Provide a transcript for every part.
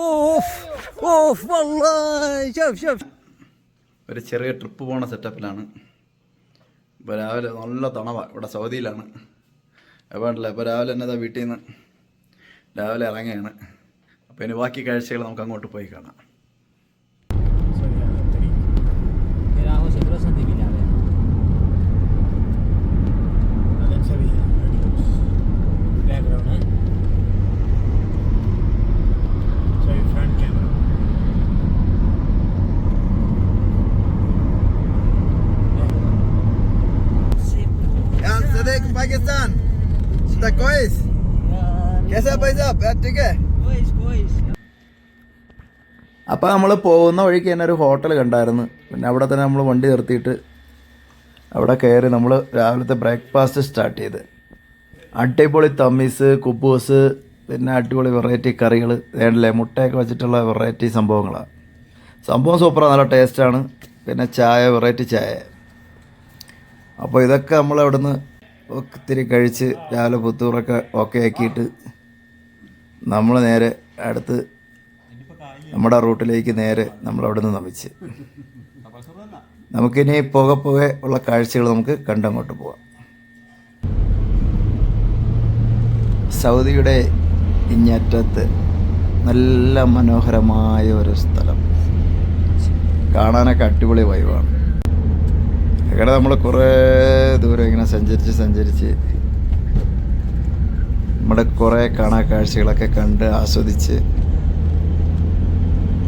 Of of ഒരു ചെറിയ trip പോണ സെറ്റപ്പിലാണ് ഇപ്പോൾ രാവിലെ നല്ല തണവ ഇവിടെ സൗദിയിലാണ്. വേണ്ടല്ല ഇപ്പോൾ രാവിലെ തന്നെ ഇതാ വീട്ടിൽ നിന്ന് രാവിലെ ഇറങ്ങുകയാണ്. അപ്പോൾ ഇനി ബാക്കി കാഴ്ചകൾ നമുക്ക് അങ്ങോട്ട് പോയി കാണാം. Pakistan Yeah, cois. അപ്പോൾ നമ്മൾ പോകുന്ന വഴിക്ക് തന്നെ ഒരു ഹോട്ടൽ കണ്ടായിരുന്നു. പിന്നെ അവിടെ തന്നെ നമ്മൾ വണ്ടി നിർത്തിയിട്ട് അവിടെ കയറി നമ്മൾ രാവിലത്തെ ബ്രേക്ക്ഫാസ്റ്റ് സ്റ്റാർട്ട് ചെയ്ത്. അടിപൊളി തമ്മീസ് കുബൂസ് പിന്നെ അടിപൊളി വെറൈറ്റി കറികൾ വേണ്ടല്ലേ മുട്ടയൊക്കെ വെച്ചിട്ടുള്ള വെറൈറ്റി സംഭവങ്ങളാണ് സംഭവം സൂപ്പറാണ് നല്ല ടേസ്റ്റാണ് പിന്നെ ചായ വെറൈറ്റി ചായ. അപ്പോൾ ഇതൊക്കെ നമ്മൾ അവിടുന്ന് ഒത്തിരി കഴിച്ച് രാവിലെ പുത്തൂറൊക്കെ ഓക്കെ ആക്കിയിട്ട് നമ്മൾ നേരെ അടുത്ത് നമ്മുടെ റൂട്ടിലേക്ക് നേരെ നമ്മൾ അവിടെ നിന്ന് നമിച്ച് നമുക്കിനി പോകെ പോകെ ഉള്ള കാഴ്ചകൾ നമുക്ക് കണ്ടങ്ങോട്ട് പോവാം. സൗദിയുടെ ഇങ്ങറ്റത്ത് നല്ല മനോഹരമായ ഒരു സ്ഥലം. കാണാനൊക്കെ അടിപൊളി വൈവാണ് അങ്ങനെ നമ്മൾ കുറേ ദൂരം ഇങ്ങനെ സഞ്ചരിച്ച് സഞ്ചരിച്ച് നമ്മുടെ കുറേ കാണാ കാഴ്ചകളൊക്കെ കണ്ട് ആസ്വദിച്ച്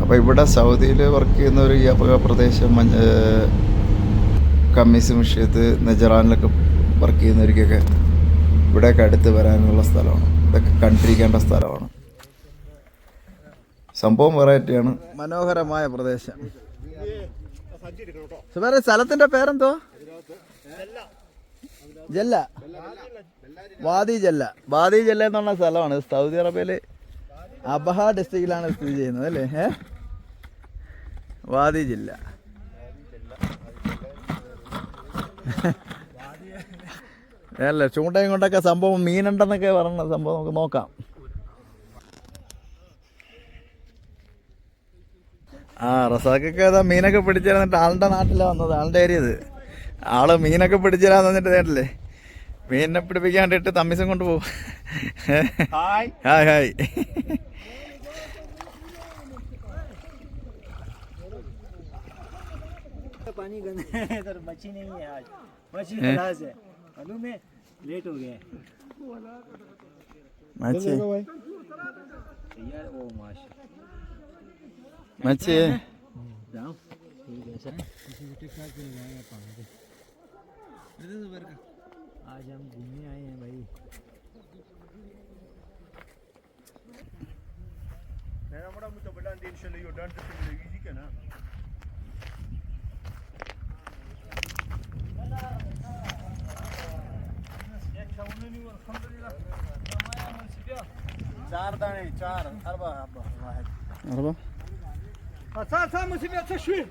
അപ്പോൾ ഇവിടെ സൗദിയിൽ വർക്ക് ചെയ്യുന്ന ഒരു വ്യാപക പ്രദേശം മഞ്ഞ കമ്മീസ് മിഷ്യത്ത് നജറാനിലൊക്കെ വർക്ക് ചെയ്യുന്നവർക്കൊക്കെ ഇവിടെയൊക്കെ അടുത്ത് വരാനുള്ള സ്ഥലമാണ്. ഇതൊക്കെ കണ്ടിരിക്കേണ്ട സ്ഥലമാണ്. സംഭവം വെറൈറ്റിയാണ് മനോഹരമായ പ്രദേശം. സ്ഥലത്തിന്റെ പേരെന്തോ? ജല്ല. വാദി ജല്ല. വാദി ജല്ല എന്ന് പറഞ്ഞ സ്ഥലമാണ്. സൗദി അറേബ്യയിൽ അബഹ ഡിസ്ട്രിക്റ്റിലാണ് സ്ഥിതി ചെയ്യുന്നത് അല്ലേ? ഏ? വാദി ജില്ല. അല്ല ചൂണ്ടയും കൊണ്ടൊക്കെ സംഭവം മീനുണ്ടെന്നൊക്കെ പറഞ്ഞ സംഭവം നമുക്ക് നോക്കാം. ആ റസാക്കൊക്കെ ഏതാ മീനൊക്കെ പിടിച്ചിരുന്നിട്ട് ആളുടെ നാട്ടിലാണ് വന്നത് ആളുടെ ഏരിയ ഇത് ആള് മീനൊക്കെ പിടിച്ചിരാൻ വന്നിട്ട് നേരില്ലേ മീനിനെ പിടിപ്പിക്കാൻ വേണ്ടിയിട്ട് തമ്മിസം കൊണ്ട് പോകും ഹായ് ഹായ് ഹായ് पानी गंदा है इधर मच्छी नहीं है आज मच्छी खलास है मालूम है लेट हो गया മച്ചി यार ओ माशा मच्छी आज हम घूमने आए हैं भाई मेरा बड़ा मुझे बड़ा टेंशन है यो डर से मिलेगी जी के ना चार दाने चार अरबा अरबा अरबा? Hasan sen misin ya taşı?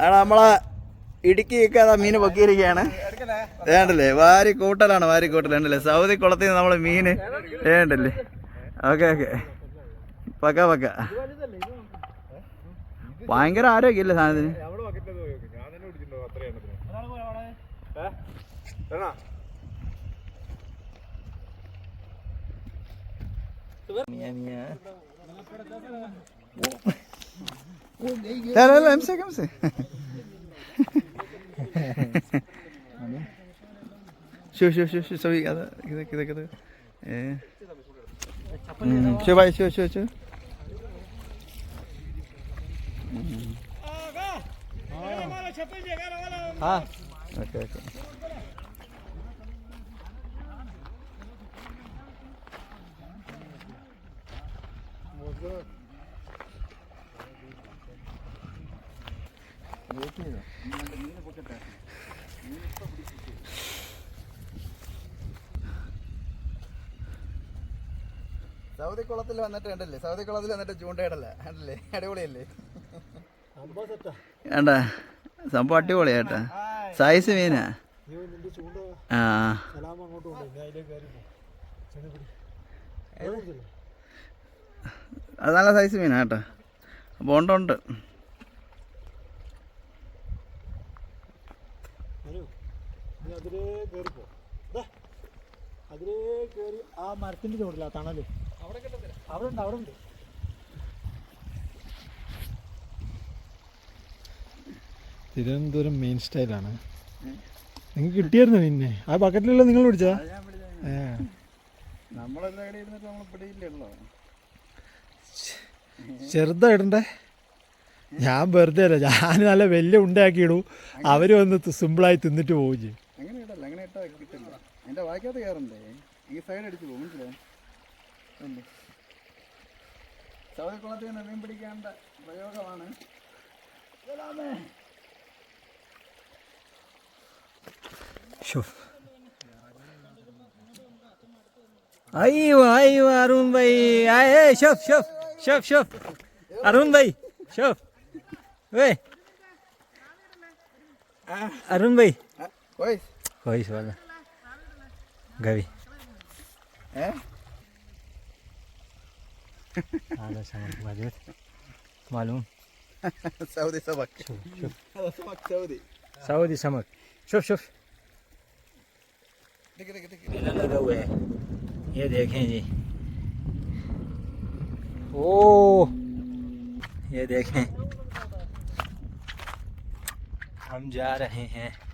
നമ്മളെ ഇടുക്കിയൊക്കെ അതാ മീൻ പൊക്കിയിരിക്കുകയാണ് വേണ്ടല്ലേ? വാരി കൂട്ടലാണ് വാരി കൂട്ടൽ. ഉണ്ടല്ലേ സൗദി കുളത്തിൽ നിന്ന് നമ്മൾ മീന് വേണ്ടല്ലേ? Okay okay. പക്ക പക്ക. ഭയങ്കര ആരോഗ്യമില്ല സാധനത്തിന്? മിയാ, മിയാ. 修修修修，稍微给他给他给他给他，哎，嗯，修吧修，സൗദി കുളത്തിൽ വന്നിട്ട് ഉണ്ടല്ലേ സൗദി കുളത്തിൽ വന്നിട്ട് ചൂണ്ടയിടല്ലേ ഉണ്ടല്ലേ അടിപൊളിയല്ലേ? വേണ്ട സംഭവം അടിപൊളിയാട്ടാ സൈസ് മീനാ. ആ. അത് നല്ല സൈസ് മീനാ കേട്ടോ. അപ്പോൾ ഉണ്ട് ഉണ്ട്. അതിലേ കയറിപ്പോ അതിലേ കയറി ആ മരത്തിന്റെ ചുവടില്ല തണൽ അവിടെ അവിടെ ഉണ്ട് അവിടെ ഉണ്ട്. തിരുവനന്തപുരം മെയിൻ സ്റ്റൈലാണ് നിങ്ങൾക്ക് കിട്ടിയായിരുന്നു നിന്നെ? ആ ബക്കറ്റിലുള്ള നിങ്ങൾ പിടിച്ചാ ഏ. നമ്മളെല്ലാം ഇവിടെ ഇരുന്നിട്ട് നമ്മൾ പിടിയില്ലല്ലോ. ചെറുതായിടണ്ടേ ഞാൻ വെറുതെ അല്ല ഞാൻ നല്ല വലിയ ഉണ്ടാക്കി ഇടും അവർ വന്ന് സിമ്പിളായി തിന്നിട്ട് പോവുകയും ചെയ്യും. കട്ടാക്കി കിട്ടില്ല എന്റെ വായിക്കകത്ത് കയറണ്ടേ? ഈ സൈഡ് അടിച്ച് പോകും മനസ്സിലായി? ചവരക്കുളത്തിൽ നിന്ന് മീൻ പിടിക്കേണ്ട പ്രയോഗമാണ്. അയ്യോ അയ്യോ അരുൺ ബൈ. ആയേ ഷഫ് ഷഫ് ഷഫ് ഷഫ് അരുൺ ബൈ ഷഫ് വേ അരുൺ ബൈ. कोई सवाल गवी। आला सांग भाजत मालूम? सऊदी सबक। सबक सौदी सौदी समक शुभ शुभ। लगा हुआ है। ये देखें जी। ओ! ये देखें। हम जा रहे हैं।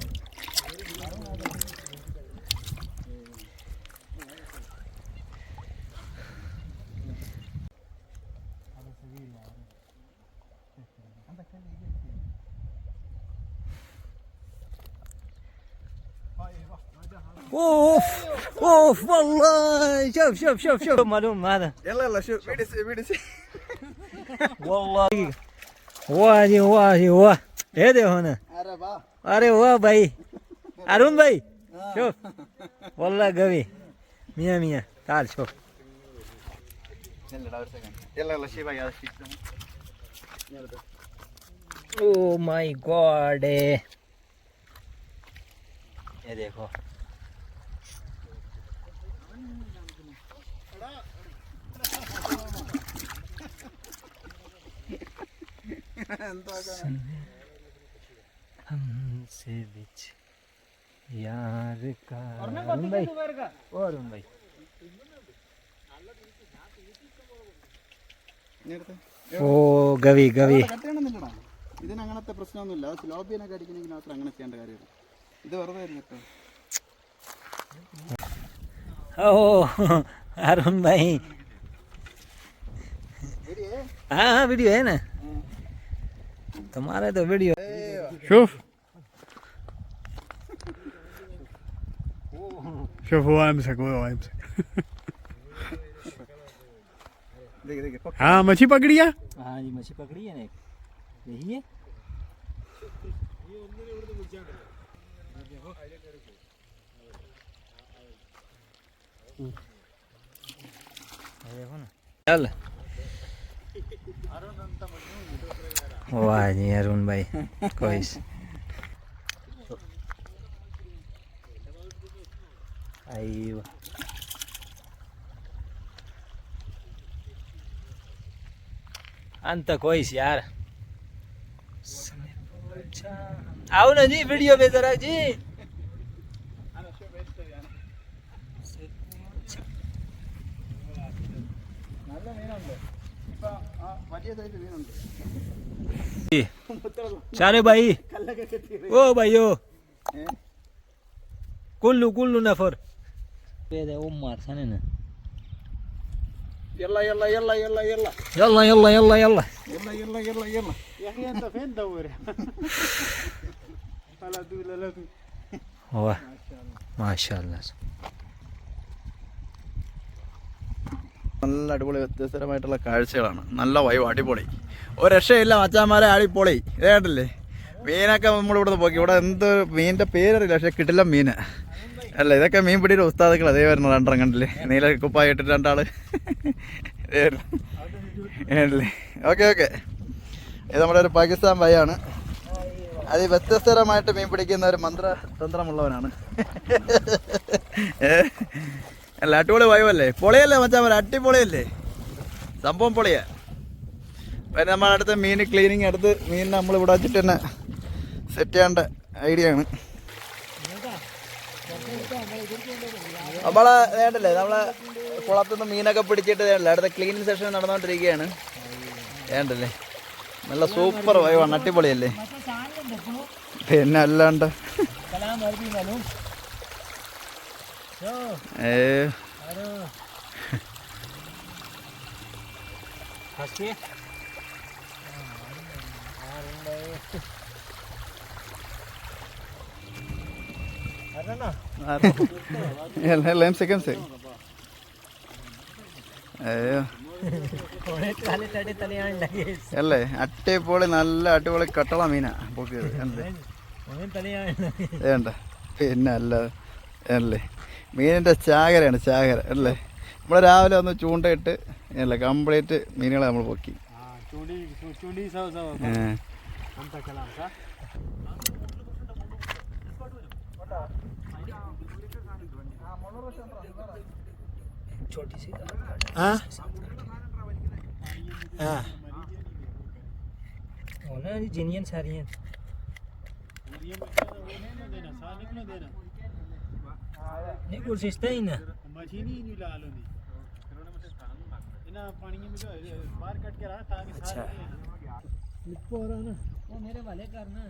اوف اوف والله شوف شوف شوف شوف ملوم هذا يلا يلا شوف بيدسي بيدسي والله واہ جی واہ جی واہ اے دیکھو نا ارے واہ ارے واہ بھائی ارون بھائی شوف والله قوي مية مية تعال شوف يلا يلا شيء بقى او ماي جاد ايه देखो हमसे बिछ यार का अरुण भाई ओ अरुण भाई ഓ ഗവി ഗവി കട്ട് ചെയ്യണമെന്നില്ലടാ ഇതിന് അങ്ങനത്തെ പ്രശ്നമൊന്നുമില്ല സ്ലോബിയനൊക്കെ അടിക്കണമെങ്കിൽ മാത്രം അങ്ങനെ ചെയ്യേണ്ട കാര്യമില്ല ഇത് വെറുതെ അല്ല കേട്ടോ ओ अरुण भाई हाँ તમારે તો વીડિયો શું? શું હોવા એમ છે હોવા એમ છે? હા મચ્છી પકડીયા હા જી મચ્છી પકડીએ ને જઈએ ચાલ વાહ, જી, અરુણભાઈ. કહીશ આવ્યો આમ તો કહીશ યાર. આવું ને જી વીડિયો બે જરાજી Thank you. ચાલે ભાઈ ઓ ભાઈઓ કુલ્લુ કુલ્લુ નફર ઉમર છે ને يلا يلا يلا يلا يلا يلا يلا يلا يلا يلا يلا يلا يلا يا اخي انت فين تدور لا دول لا دول ما شاء الله ما شاء الله നല്ല അടിപൊളി വ്യത്യസ്തരമായിട്ടുള്ള കാഴ്ചകളാണ്. നല്ല വൈവ് അടിപൊളി. ഒരു രക്ഷയില്ല മച്ചാന്മാരെ അടിപൊളി. ഇതേട്ടല്ലേ മീനൊക്കെ നമ്മൾ ഇവിടുന്ന് പോക്കി. ഇവിടെ എന്ത് മീനിന്റെ പേരറിയില്ല പക്ഷെ കിട്ടില്ല മീന്. അല്ല? ഇതൊക്കെ മീൻ പിടിയുടെ ഉസ്താദുക്കൾ അതേ വരുന്ന രണ്ടെണ്ണം കണ്ടില്ലേ? നീല കുപ്പായി ഇട്ടിട്ട് രണ്ടാൾ. ഏട്ടല്ലേ ഓക്കെ ഓക്കെ. ഇത് നമ്മുടെ ഒരു പാകിസ്ഥാൻ ഭയാണ് അത് വ്യത്യസ്തരമായിട്ട് മീൻ പിടിക്കുന്ന ഒരു മന്ത്ര തന്ത്രമുള്ളവനാണ്? അല്ല അടിപൊളി വൈവല്ലേ പൊളിയല്ലേ മച്ചാൻ അടിപൊളിയല്ലേ? സംഭവം പൊളിയാ. പിന്നെ നമ്മുടെ അടുത്ത് മീൻ ക്ലീനിങ് എടുത്ത് മീൻ നമ്മൾ ഇവിടെ വെച്ചിട്ട് തന്നെ സെറ്റ് ചെയ്യേണ്ട ഐഡിയ ആണ്. നമ്മളെ വേണ്ടല്ലേ നമ്മളെ കുളത്തുനിന്ന് മീനൊക്കെ പിടിച്ചിട്ട് വേണ്ടല്ലേ അടുത്ത ക്ലീനിങ് സെഷൻ നടന്നുകൊണ്ടിരിക്കുകയാണ് വേണ്ടല്ലേ നല്ല സൂപ്പർ വൈവാണ് അടിപൊളിയല്ലേ? പിന്നെ അല്ലാണ്ട്. Ee. Kaçı? എല്ലാം സെക്കൻഡ്സ് അല്ലേ അട്ടേപോലെ നല്ല അടിപൊളി കട്ടള മീനാ പൊക്കിയത് വേണ്ട പിന്നെ അല്ലേ മീനിന്റെ ചാകരയാണ് ചാകര അല്ലേ? നമ്മൾ രാവിലെ ഒന്ന് ചൂണ്ടയിട്ട് അല്ല കംപ്ലീറ്റ് മീനുകളെ നമ്മൾ പൊക്കി. ജനിയൻ सारियन नहीं कोशिश था ही ना मशीनी नहीं ला लो नहीं इना पानी में जो है, बाहर कट के रहा ताकि अच्छा। स्लिप हो रहा ना वो मेरे वाले करना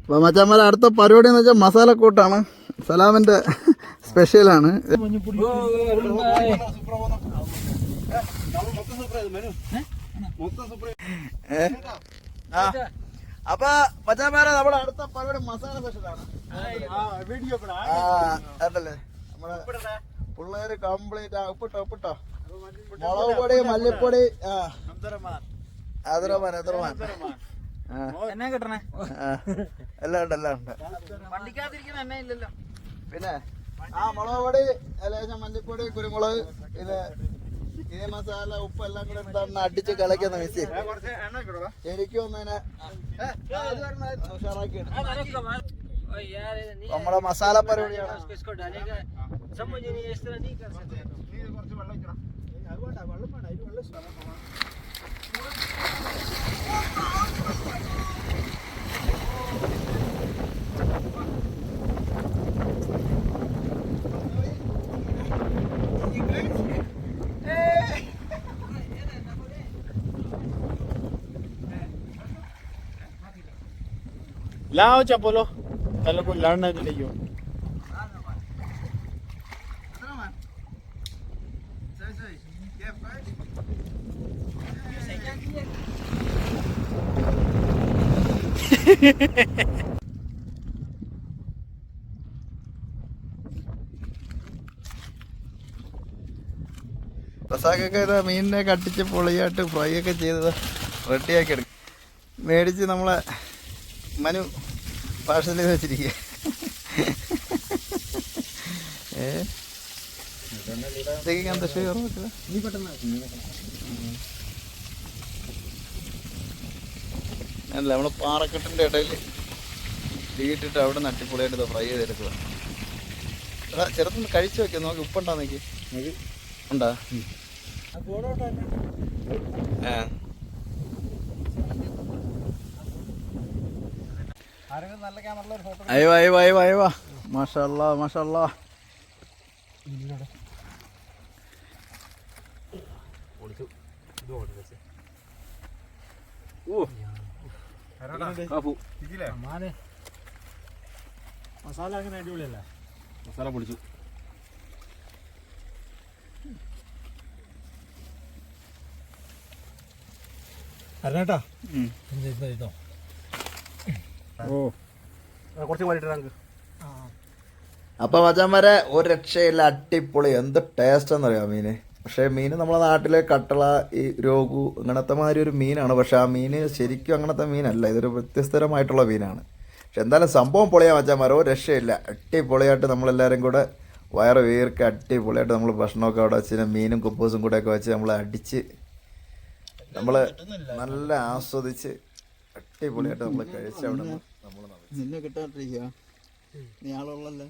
അപ്പോൾ മച്ചാന്മാരെ അടുത്ത പരിപാടി എന്ന് വെച്ചാൽ മസാലക്കൂട്ടാണ് സലാമിൻ്റെ സ്പെഷ്യലാണ് അപ്പൊ മച്ചാമാരെ നമ്മുടെ അടുത്ത പലരും മസാല സ്പെഷ്യലാണ് പിള്ളേര് കംപ്ലീറ്റ് ഉപ്പിട്ടോ ഉപ്പിട്ടോ? മുളക് പൊടി മല്ലിപ്പൊടി അതറമാൻ അതറമാൻ എന്നാ കിട്ടണേ? എല്ലാം ഉണ്ട് എല്ലാം ഉണ്ട്. പിന്നെ ആ മുളക് പൊടി ലേശം മല്ലിപ്പൊടി കുരുമുളക് ഇത് ഈ മസാല ഉപ്പ് എല്ലാം കൂടെ എടുത്താണ് അടിച്ച് കളിക്കുന്ന മെസ്സി. എനിക്ക് ഒന്നതിനെ നമ്മളെ മസാല പരിപാടിയാണ്. വെള്ളം લાવો ચપલો ચાલો કોઈ લણ નથી લઈ ગયો റസാഖൊക്കെ ഇതാ മീനിനെ കട്ടിച്ച് പൊളിയായിട്ട് ഫ്രൈ ഒക്കെ ചെയ്തത്. റെഡിയാക്കി എടുക്കും. മേടിച്ച് നമ്മളെ മനു പാഴ്സൽ ചെയ്ത് വെച്ചിരിക്കുക. ഏ? ഇതൊക്കെ അല്ല നമ്മൾ പാറക്കെട്ടിന്റെ ഇടയിൽ തീയിട്ടിട്ട് അവിടെ നട്ടിപ്പൊളിയായിട്ട് ഇത് ഫ്രൈ ചെയ്തെടുക്കുക എടാ ചെറുതൊന്ന് കഴിച്ചു വെക്കാം നോക്കി ഉപ്പുണ്ടോ നോക്കി. ഉണ്ടാ? ആ. അയവ മസാല അങ്ങനെ അടിപൊളിയല്ലേ? മസാല പൊളിച്ചു. ഇതോ. ഓ. കുറച്ച് മാറിയിട്ട് നമുക്ക് അപ്പം മച്ചാന്മാരെ ഒരു രക്ഷയില്ല അട്ടിപ്പൊളി എന്ത് ടേസ്റ്റ് എന്നറിയാം മീന്? പക്ഷേ മീൻ നമ്മളെ നാട്ടിലെ കട്ടള ഈ രോഗു അങ്ങനത്തെ മാതിരി ഒരു മീനാണ്. പക്ഷെ ആ മീന് ശരിക്കും അങ്ങനത്തെ മീനല്ല. ഇതൊരു വ്യത്യസ്തരമായിട്ടുള്ള മീനാണ്. പക്ഷെ എന്തായാലും സംഭവം പൊളിയാ മച്ചാന്മാരെ ഒരു രക്ഷയില്ല. അട്ടിപ്പൊളിയായിട്ട് നമ്മളെല്ലാവരും കൂടെ വയറ് വീർക്ക് അടിപൊളിയായിട്ട് നമ്മൾ ഭക്ഷണമൊക്കെ അവിടെ വെച്ച് മീനും കുപ്പൂസും കൂടെ ഒക്കെ വെച്ച് നമ്മൾ അടിച്ച് നമ്മൾ നല്ല ആസ്വദിച്ച് അടിപൊളിയായിട്ട് നമ്മൾ കഴിച്ച് അവിടെ നിന്ന് കിട്ടാണ്ടിരിക്കുക നീ ആളുള്ളല്ലേ?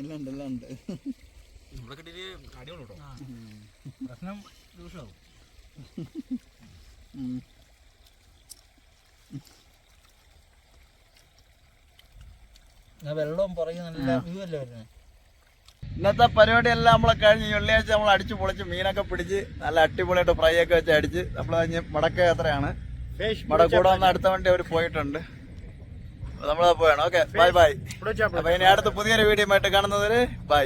എല്ലാം ഉണ്ട് എല്ലാം ഉണ്ട്. പ്രശ്നം ദൂഷമാവും വെള്ളവും പുറകെ നല്ല വ്യൂ അല്ലേ വരുന്നത് ഇന്നത്തെ പരിപാടിയെല്ലാം നമ്മളെ കഴിഞ്ഞ് വെള്ളിയാഴ്ച നമ്മൾ അടിച്ച് പൊളിച്ച് മീനൊക്കെ പിടിച്ച് നല്ല അടിപൊളിയായിട്ട് ഫ്രൈ ഒക്കെ വെച്ച് അടിച്ച് നമ്മൾ കഴിഞ്ഞ് മടക്ക യാത്രയാണ്. മടക്കൂടെ വന്ന് അടുത്ത വണ്ടി അവർ പോയിട്ടുണ്ട്. നമ്മൾ പോയാണ് ഓക്കെ ബൈ ബൈ അപ്പൊ ഇനി അടുത്ത പുതിയൊരു വീഡിയോ ആയിട്ട് കാണുന്നവര് ബൈ